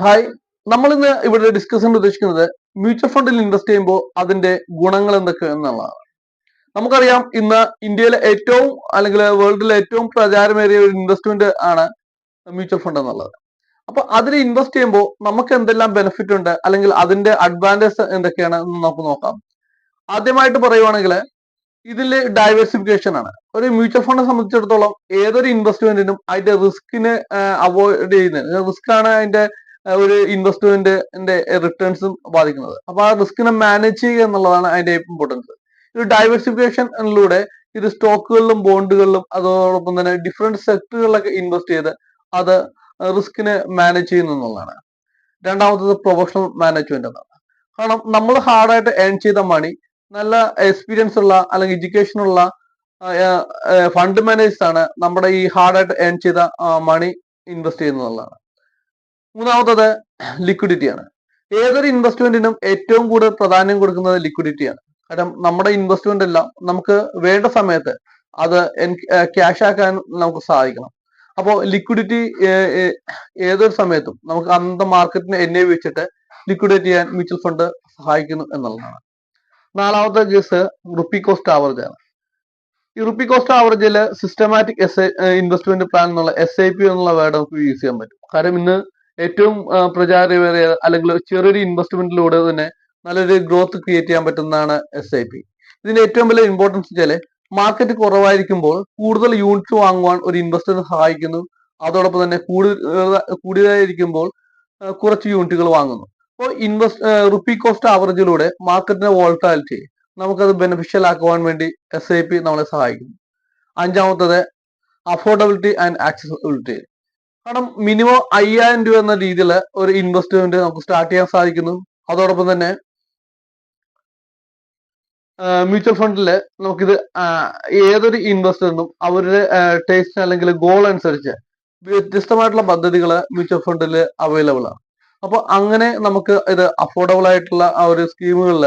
Hi നമ്മൾ ഇന്ന് ഇവിടെ ഡിസ്കസ് ചെയ്യാൻ ഉദ്ദേശിക്കുന്നത് മ്യൂച്വൽ ഫണ്ടിൽ ഇൻവെസ്റ്റ് ചെയ്യുമ്പോൾ അതിന്റെ ഗുണങ്ങൾ എന്തൊക്കെ എന്നുള്ളതാണ്. നമുക്കറിയാം ഇന്ന് ഇന്ത്യയിലെ ഏറ്റവും അല്ലെങ്കിൽ വേൾഡിലെ ഏറ്റവും പ്രചാരമേറിയ ഒരു ഇൻവെസ്റ്റ്മെന്റ് ആണ് മ്യൂച്വൽ ഫണ്ട് എന്നുള്ളത്. അപ്പൊ അതിൽ ഇൻവെസ്റ്റ് ചെയ്യുമ്പോൾ നമുക്ക് എന്തെല്ലാം ബെനിഫിറ്റ് ഉണ്ട് അല്ലെങ്കിൽ അതിന്റെ അഡ്വാന്റേജ് എന്തൊക്കെയാണ് എന്ന് നമുക്ക് നോക്കാം. ആദ്യമായിട്ട് പറയുവാണെങ്കിൽ ഇതിൽ ഡൈവേഴ്സിഫിക്കേഷൻ ആണ്. ഒരു മ്യൂച്വൽ ഫണ്ടിനെ സംബന്ധിച്ചിടത്തോളം ഏതൊരു ഇൻവെസ്റ്റ്മെന്റിനും അതിന്റെ റിസ്കിനെ അവോയ്ഡ് ചെയ്യുന്നത് റിസ്ക് ആണ് അതിന്റെ ഒരു ഇൻവെസ്റ്റ്മെന്റിന്റെ റിട്ടേൺസും ബാധിക്കുന്നത്. അപ്പൊ ആ റിസ്കിനെ മാനേജ് ചെയ്യുക എന്നുള്ളതാണ് അതിന്റെ ഇമ്പോർട്ടൻസ് ഒരു ഡൈവേഴ്സിഫിക്കേഷനിലൂടെ ഇത് സ്റ്റോക്കുകളിലും ബോണ്ടുകളിലും അതോടൊപ്പം തന്നെ ഡിഫറെന്റ് സെക്ടറുകളിലൊക്കെ ഇൻവെസ്റ്റ് ചെയ്ത് അത് റിസ്കിനെ മാനേജ് ചെയ്യുന്നു എന്നുള്ളതാണ്. രണ്ടാമത്തത് പ്രൊഫഷണൽ മാനേജ്മെന്റ് എന്നാണ്. കാരണം നമ്മൾ ഹാർഡായിട്ട് ഏൺ ചെയ്ത മണി നല്ല എക്സ്പീരിയൻസ് ഉള്ള അല്ലെങ്കിൽ എഡ്യൂക്കേഷൻ ഉള്ള ഫണ്ട് മാനേജേഴ്സ് ആണ് നമ്മുടെ ഈ ഹാർഡായിട്ട് ഏൺ ചെയ്ത മണി ഇൻവെസ്റ്റ് ചെയ്യുന്നതാണ് മൂന്നാമത്തത് ലിക്വിഡിറ്റി ആണ്. ഏതൊരു ഇൻവെസ്റ്റ്മെന്റിനും ഏറ്റവും കൂടുതൽ പ്രാധാന്യം കൊടുക്കുന്നത് ലിക്വിഡിറ്റി ആണ്. കാരണം നമ്മുടെ ഇൻവെസ്റ്റ്മെന്റ് എല്ലാം നമുക്ക് വേണ്ട സമയത്ത് അത് ക്യാഷ് ആക്കാൻ നമുക്ക് സാധിക്കണം. അപ്പോൾ ലിക്വിഡിറ്റി ഏതൊരു സമയത്തും നമുക്ക് അന്നത്തെ മാർക്കറ്റിനെ എന്നെ വെച്ചിട്ട് ലിക്വിഡേറ്റ് ചെയ്യാൻ മ്യൂച്വൽ ഫണ്ട് സഹായിക്കുന്നു എന്നുള്ളതാണ്. നാലാമത്തെ കേസ് റുപ്പി കോസ്റ്റ് ആവറേജ് ആണ്. ഈ റുപ്പി കോസ്റ്റ് ആവറേജിൽ സിസ്റ്റമാറ്റിക് എസ് ഇൻവെസ്റ്റ്മെന്റ് പ്ലാൻ എന്നുള്ള എസ് ഐ പി എന്നുള്ള വേർഡ് നമുക്ക് യൂസ് ചെയ്യാൻ പറ്റും. കാരണം ഇന്ന് ഏറ്റവും പ്രചാരമേറിയ അല്ലെങ്കിൽ ചെറിയൊരു ഇൻവെസ്റ്റ്മെന്റിലൂടെ തന്നെ നല്ലൊരു ഗ്രോത്ത് ക്രിയേറ്റ് ചെയ്യാൻ പറ്റുന്നതാണ് എസ് ഐ പി ഇതിന്റെ ഏറ്റവും വലിയ ഇമ്പോർട്ടൻസ് വെച്ചാൽ മാർക്കറ്റ് കുറവായിരിക്കുമ്പോൾ കൂടുതൽ യൂണിറ്റ് വാങ്ങുവാൻ ഒരു ഇൻവെസ്റ്ററിനെ സഹായിക്കുന്നു. അതോടൊപ്പം തന്നെ കൂടുതൽ കൂടുതലായിരിക്കുമ്പോൾ കുറച്ച് യൂണിറ്റുകൾ വാങ്ങുന്നു. അപ്പോൾ ഇൻവെസ്റ്റ് റുപ്പി കോസ്റ്റ് ആവറേജിലൂടെ മാർക്കറ്റിന്റെ വോൾട്ടാലിറ്റി നമുക്കത് ബെനിഫിഷ്യൽ ആക്കുവാൻ വേണ്ടി എസ് ഐ പി നമ്മളെ സഹായിക്കുന്നു. അഞ്ചാമത്തത് അഫോർഡബിലിറ്റി ആൻഡ് ആക്സസിബിലിറ്റി കാരണം മിനിമം അയ്യായിരം രൂപ എന്ന രീതിയിൽ ഒരു ഇൻവെസ്റ്റ്മെന്റ് നമുക്ക് സ്റ്റാർട്ട് ചെയ്യാൻ സാധിക്കുന്നു. അതോടൊപ്പം തന്നെ മ്യൂച്വൽ ഫണ്ടിൽ നമുക്കിത് ഏതൊരു ഇൻവെസ്റ്ററിനും അവരുടെ ടേസ്റ്റ് അല്ലെങ്കിൽ ഗോൾ അനുസരിച്ച് വ്യത്യസ്തമായിട്ടുള്ള പദ്ധതികൾ മ്യൂച്വൽ ഫണ്ടിൽ അവൈലബിൾ ആണ്. അപ്പൊ അങ്ങനെ നമുക്ക് ഇത് അഫോർഡബിൾ ആയിട്ടുള്ള ആ ഒരു സ്കീമുകളിൽ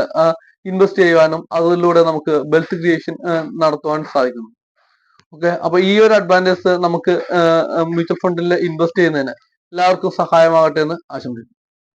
ഇൻവെസ്റ്റ് ചെയ്യുവാനും അതിലൂടെ നമുക്ക് വെൽത്ത് ക്രിയേഷൻ നടത്തുവാൻ സാധിക്കുന്നു. ഓക്കെ? അപ്പൊ ഈ ഒരു അഡ്വാന്റേജ് നമുക്ക് മ്യൂച്വൽ ഫണ്ടിൽ ഇൻവെസ്റ്റ് ചെയ്യുന്നതിന് എല്ലാവർക്കും സഹായമാകട്ടെ എന്ന് ആശംസിക്കുന്നു.